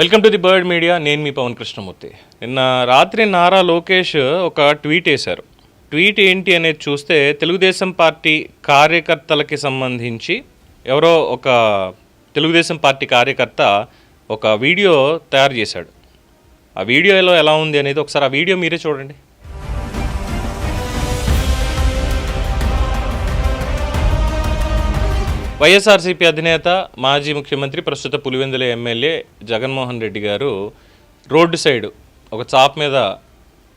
Welcome to the Bird Media. నేను మీ పవన్ కృష్ణమూర్తి. నిన్న రాత్రి నారా లోకేష్ ఒక ట్వీట్ వేశారు. ట్వీట్ ఏంటి అనేది చూస్తే తెలుగుదేశం పార్టీ కార్యకర్తలకి సంబంధించి ఎవరో ఒక తెలుగుదేశం పార్టీ కార్యకర్త ఒక వీడియో తయారు చేశాడు. ఆ వీడియోలో ఎలా ఉంది అనేది ఒకసారి ఆ వీడియో మీరే చూడండి. వైఎస్ఆర్సీపీ అధినేత మాజీ ముఖ్యమంత్రి ప్రస్తుత Pulivendula MLA Jaganmohan Reddy garu road side ఒక చాప్ మీద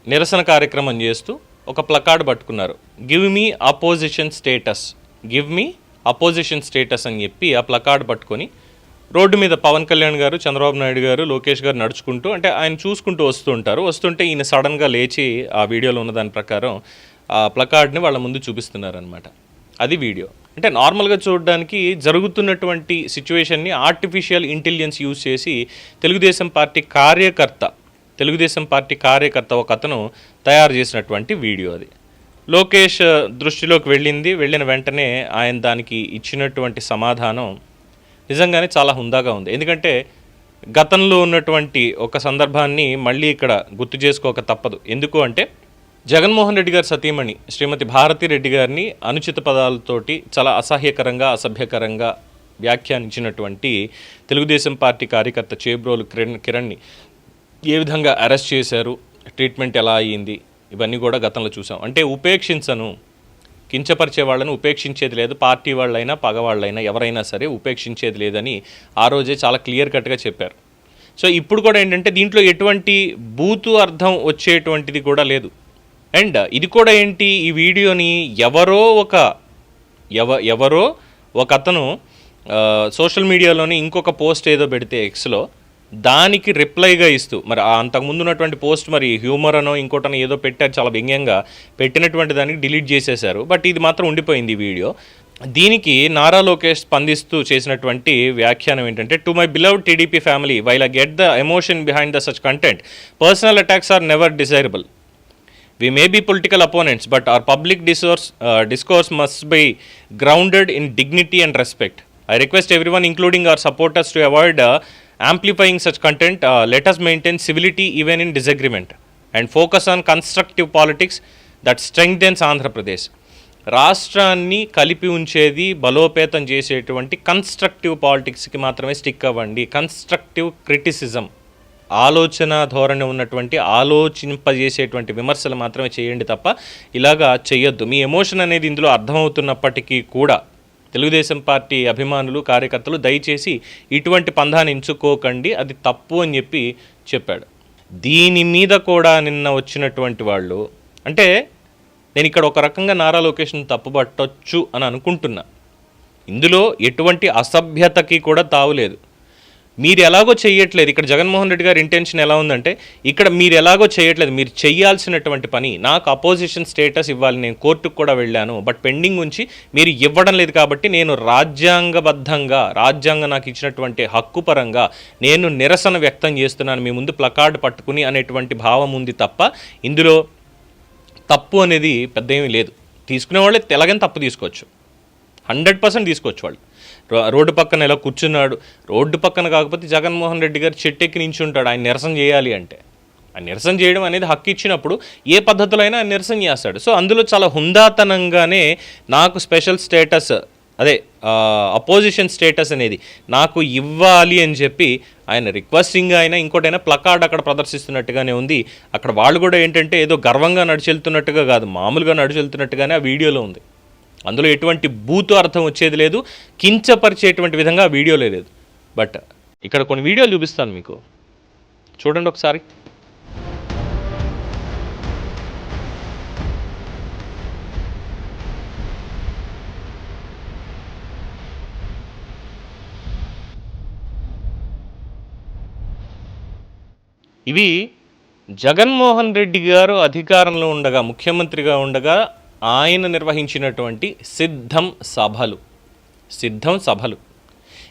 నిరసన కార్యక్రమం చేస్తూ ఒక ప్లకార్డ్ పట్టుకున్నారు. Give me opposition status give me opposition status అని చెప్పి ఆ ప్లకార్డ్ పట్టుకొని రోడ్డు మీద పవన్ కళ్యాణ్ గారు చంద్రబాబు నాయుడు గారు లోకేష్ గారు నడుచుకుంటూ అంటే ఆయన చూసుకుంటూ వస్తూ ఉంటారు. వస్తుంటే ఈయన సడన్గా లేచి ఆ వీడియోలో ఉన్న దాని ప్రకారం ఆ ప్లకార్డ్ని వాళ్ళ ముందు చూపిస్తున్నారు అనమాట అది వీడియో. అంటే నార్మల్గా చూడడానికి జరుగుతున్నటువంటి సిచ్యువేషన్ని ఆర్టిఫిషియల్ ఇంటెలిజెన్స్ యూజ్ చేసి తెలుగుదేశం పార్టీ కార్యకర్త తెలుగుదేశం పార్టీ కార్యకర్త ఒక అతను తయారు చేసినటువంటి వీడియో అది. లోకేష్ దృష్టిలోకి వెళ్ళింది వెళ్ళిన వెంటనే ఆయన దానికి ఇచ్చినటువంటి సమాధానం నిజంగానే చాలా హుందాగా ఉంది. ఎందుకంటే గతంలో ఉన్నటువంటి ఒక సందర్భాన్ని మళ్ళీ ఇక్కడ గుర్తు చేసుకోక తప్పదు. ఎందుకు అంటే జగన్మోహన్ రెడ్డి గారి సతీమణి శ్రీమతి భారతి రెడ్డి గారిని అనుచిత పదాలతోటి చాలా అసహ్యకరంగా అసభ్యకరంగా వ్యాఖ్యానించినటువంటి తెలుగుదేశం పార్టీ కార్యకర్త చేబ్రోలు కిరణ్ కిరణ్ని ఏ విధంగా అరెస్ట్ చేశారు ట్రీట్మెంట్ ఎలా అయ్యింది ఇవన్నీ కూడా గతంలో చూసాం. అంటే ఉపేక్షించను కించపరిచే వాళ్ళని ఉపేక్షించేది లేదు పార్టీ వాళ్ళైనా పగవాళ్ళైనా ఎవరైనా సరే ఉపేక్షించేది లేదని ఆ రోజే చాలా క్లియర్ కట్గా చెప్పారు. సో ఇప్పుడు కూడా ఏంటంటే దీంట్లో ఎటువంటి బూతు అర్థం వచ్చేటువంటిది కూడా లేదు. అండ్ ఇది కూడా ఏంటి? ఈ వీడియోని ఎవరో ఒక ఎవ ఎవరో ఒక అతను సోషల్ మీడియాలోని ఇంకొక పోస్ట్ ఏదో పెడితే ఎక్స్లో దానికి రిప్లైగా ఇస్తూ మరి అంతకుముందు ఉన్నటువంటి పోస్ట్ మరి హ్యూమర్ అనో ఇంకోటనో ఏదో పెట్టారు చాలా వ్యంగ్యంగా పెట్టినటువంటి దానికి డిలీట్ చేసేశారు. బట్ ఇది మాత్రం ఉండిపోయింది ఈ వీడియో. దీనికి నారా లోకేష్ స్పందిస్తూ చేసినటువంటి వ్యాఖ్యానం ఏంటంటే to my believe TDP family while I get the emotion behind the such content personal attacks are never desirable we may be political opponents but our public discourse discourse must be grounded in dignity and respect I request everyone including our supporters to avoid amplifying such content let's maintain civility even in disagreement and focus on constructive politics that strengthens Andhra Pradesh రాష్ట్రాన్ని కలిపి ఉంచేది బలోపేతం చేసేటువంటి constructive పాలిటిక్స్కి మాత్రమే stick అవ్వండి. Constructive criticism ఆలోచన ధోరణి ఉన్నటువంటి ఆలోచింపజేసేటువంటి విమర్శలు మాత్రమే చేయండి తప్ప ఇలాగా చేయొద్దు మీ ఎమోషన్ అనేది ఇందులో అర్థమవుతున్నప్పటికీ కూడా తెలుగుదేశం పార్టీ అభిమానులు కార్యకర్తలు దయచేసి ఇటువంటి పంధాన్ని ఎంచుకోకండి. అది తప్పు అని చెప్పి చెప్పాడు. దీని మీద కూడా నిన్న వచ్చినటువంటి వాళ్ళు అంటే నేను ఇక్కడ ఒక రకంగా నారా లొకేషన్ తప్పుపట్టొచ్చు అని అనుకుంటున్నా. ఇందులో ఎటువంటి అసభ్యతకి కూడా తావులేదు మీరు ఎలాగో చేయట్లేదు. ఇక్కడ జగన్మోహన్ రెడ్డి గారి ఇంటెన్షన్ ఎలా ఉందంటే ఇక్కడ మీరు ఎలాగో చేయట్లేదు. మీరు చేయాల్సినటువంటి పని నాకు అపోజిషన్ స్టేటస్ ఇవ్వాలి నేను కోర్టుకు కూడా వెళ్ళాను బట్ పెండింగ్ ఉంచి మీరు ఇవ్వడం లేదు కాబట్టి నేను రాజ్యాంగబద్ధంగా రాజ్యాంగం నాకు ఇచ్చినటువంటి హక్కు పరంగా నేను నిరసన వ్యక్తం చేస్తున్నాను. మీ ముందు ప్లకార్డ్ పట్టుకుని అనేటువంటి భావం ఉంది తప్ప ఇందులో తప్పు అనేది పెద్ద ఏమీ లేదు. తీసుకునే వాళ్ళే తెలగని తప్పు తీసుకోవచ్చు. హండ్రెడ్ పర్సెంట్ తీసుకోవచ్చు వాళ్ళు. రోడ్డు పక్కన ఇలా కూర్చున్నాడు. రోడ్డు పక్కన కాకపోతే జగన్మోహన్ రెడ్డి గారు చెట్టెక్కి నించుంటాడు. ఆయన నిరసన చేయాలి అంటే. ఆ నిరసన చేయడం అనేది హక్కు ఇచ్చినప్పుడు ఏ పద్ధతిలో అయినా ఆయన నిరసన చేస్తాడు. సో అందులో చాలా హుందాతనంగానే నాకు స్పెషల్ స్టేటస్ అదే అపోజిషన్ స్టేటస్ అనేది నాకు ఇవ్వాలి అని చెప్పి ఆయన రిక్వెస్టింగ్ అయినా ఇంకోటైనా ప్లకార్డ్ అక్కడ ప్రదర్శిస్తున్నట్టుగానే ఉంది. అక్కడ వాళ్ళు కూడా ఏంటంటే ఏదో గర్వంగా నడిచెళ్తున్నట్టుగా కాదు మామూలుగా నడిచెళ్తున్నట్టుగానే ఆ వీడియోలో ఉంది. అందులో ఎటువంటి బూతు అర్థం వచ్చేది లేదు కించపరిచేటువంటి విధంగా వీడియోలే లేదు. బట్ ఇక్కడ కొన్ని వీడియోలు చూపిస్తాను మీకు. చూడండి ఒకసారి. ఇవి జగన్మోహన్ రెడ్డి గారు అధికారంలో ఉండగా ముఖ్యమంత్రిగా ఉండగా ఆయన నిర్వహించినటువంటి సిద్ధం సభలు. సిద్ధం సభలు.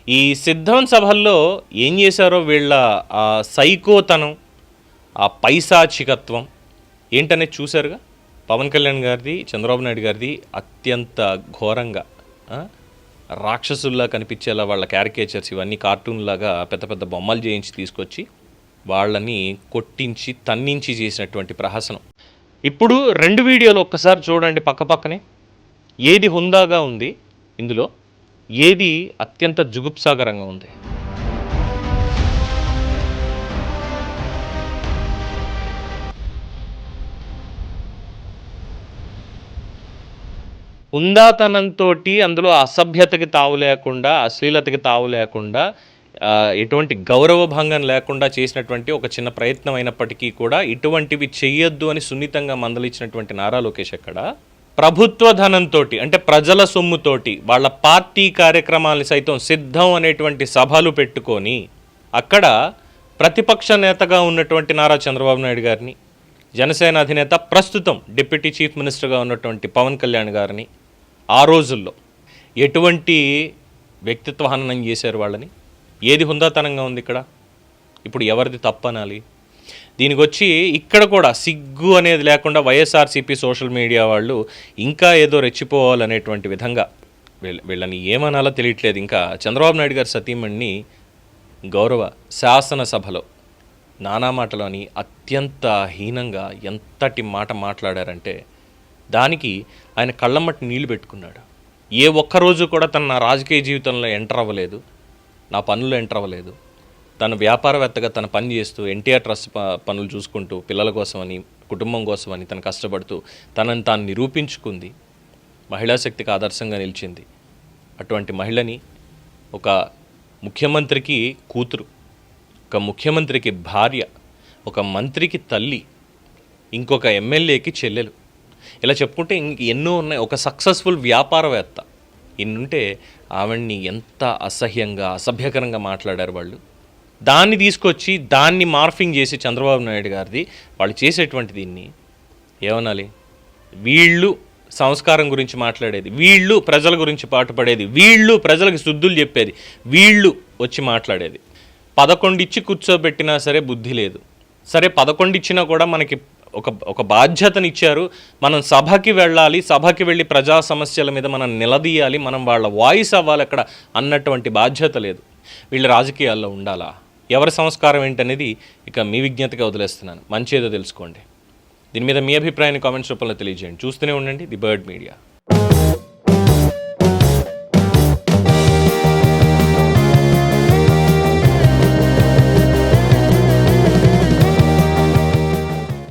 ఈ సిద్ధం సభల్లో ఏం చేశారో వీళ్ళ ఆ సైకోతనం ఆ పైశాచికత్వం ఏంటనేది చూశారుగా? పవన్ కళ్యాణ్ గారిది చంద్రబాబు నాయుడు గారిది అత్యంత ఘోరంగా రాక్షసుల్లా కనిపించేలా వాళ్ళ క్యారికేచర్స్ ఇవన్నీ కార్టూన్లాగా పెద్ద పెద్ద బొమ్మలు చేయించి తీసుకొచ్చి వాళ్ళని కొట్టించి తన్నించి చేసినటువంటి ప్రహసనం. ఇప్పుడు రెండు వీడియోలు ఒక్కసారి చూడండి పక్క పక్కనే. ఏది హుందాగా ఉంది ఇందులో ఏది అత్యంత జుగుప్సాగరంగా ఉంది. హుందాతనంతో అందులో అసభ్యతకి తావు లేకుండా అశ్లీలతకి తావు లేకుండా ఎటువంటి గౌరవ భంగం లేకుండా చేసినటువంటి ఒక చిన్న ప్రయత్నం అయినప్పటికీ కూడా ఇటువంటివి చెయ్యొద్దు అని సున్నితంగా మందలిచ్చినటువంటి నారా లోకేష్ అక్కడ ప్రభుత్వ ధనంతో అంటే ప్రజల సొమ్ముతోటి వాళ్ళ పార్టీ కార్యక్రమాలు సైతం సిద్ధం అనేటువంటి సభలు పెట్టుకొని అక్కడ ప్రతిపక్ష నేతగా ఉన్నటువంటి నారా చంద్రబాబు నాయుడు గారిని జనసేన అధినేత ప్రస్తుతం డిప్యూటీ చీఫ్ మినిస్టర్గా ఉన్నటువంటి పవన్ కళ్యాణ్ గారిని ఆ రోజుల్లో ఎటువంటి వ్యక్తిత్వ హననం చేశారు వాళ్ళని? ఏది హుందాతనంగా ఉంది ఇక్కడ? ఇప్పుడు ఎవరిది తప్పనాలి? దీనికి వచ్చి ఇక్కడ కూడా సిగ్గు అనేది లేకుండా వైఎస్ఆర్సీపీ సోషల్ మీడియా వాళ్ళు ఇంకా ఏదో రెచ్చిపోవాలనేటువంటి విధంగా వీళ్ళని ఏమనాలో తెలియట్లేదు. ఇంకా చంద్రబాబు నాయుడు గారి సతీమణ్ణి గౌరవ శాసనసభలో నానా మాటలోని అత్యంత హీనంగా ఎంతటి మాట మాట్లాడారంటే దానికి ఆయన కళ్ళమ్మటి నీళ్ళు పెట్టుకున్నాడు. ఏ ఒక్కరోజు కూడా తన నా రాజకీయ జీవితంలో ఎంటర్ అవ్వలేదు. నా పనులు ఎంటర్ అవ్వలేదు. తన వ్యాపారవేత్తగా తన పని చేస్తూ ఎన్టీఆర్ ట్రస్ట్ పనులు చూసుకుంటూ పిల్లల కోసమని కుటుంబం కోసమని తను కష్టపడుతూ తనని తాను నిరూపించుకుంది. మహిళా శక్తికి ఆదర్శంగా నిలిచింది. అటువంటి మహిళని ఒక ముఖ్యమంత్రికి కూతురు ఒక ముఖ్యమంత్రికి భార్య ఒక మంత్రికి తల్లి ఇంకొక ఎమ్మెల్యేకి చెల్లెలు. ఇలా చెప్పుకుంటే ఇంక ఎన్నో ఉన్నాయి. ఒక సక్సెస్ఫుల్ వ్యాపారవేత్త. ఇన్నుంటే ఆవిడ్ని ఎంత అసహ్యంగా అసభ్యకరంగా మాట్లాడారు వాళ్ళు. దాన్ని తీసుకొచ్చి దాన్ని మార్ఫింగ్ చేసి చంద్రబాబు నాయుడు గారిది వాళ్ళు చేసేటువంటి దీన్ని ఏమనాలి? వీళ్ళు సంస్కారం గురించి మాట్లాడేది వీళ్ళు ప్రజల గురించి పాటుపడేది వీళ్ళు ప్రజలకు శుద్ధులు చెప్పేది వీళ్ళు వచ్చి మాట్లాడేది. పదకొండిచ్చి కూర్చోబెట్టినా సరే బుద్ధి లేదు. సరే పదకొండిచ్చినా కూడా మనకి ఒక ఒక బాధ్యతనిచ్చారు. మనం సభకి వెళ్ళాలి సభకి వెళ్ళి ప్రజా సమస్యల మీద మనం నిలదీయాలి మనం వాళ్ళ వాయిస్ అవ్వాలి అక్కడ అన్నటువంటి బాధ్యత లేదు. వీళ్ళు రాజకీయాల్లో ఉండాలా? ఎవరి సంస్కారం ఏంటనేది ఇక మీ విజ్ఞతగా వదిలేస్తున్నాను. మంచి ఏదో తెలుసుకోండి. దీని మీద మీ అభిప్రాయాన్ని కామెంట్స్ రూపంలో తెలియజేయండి. చూస్తూనే ఉండండి. The Bird Media.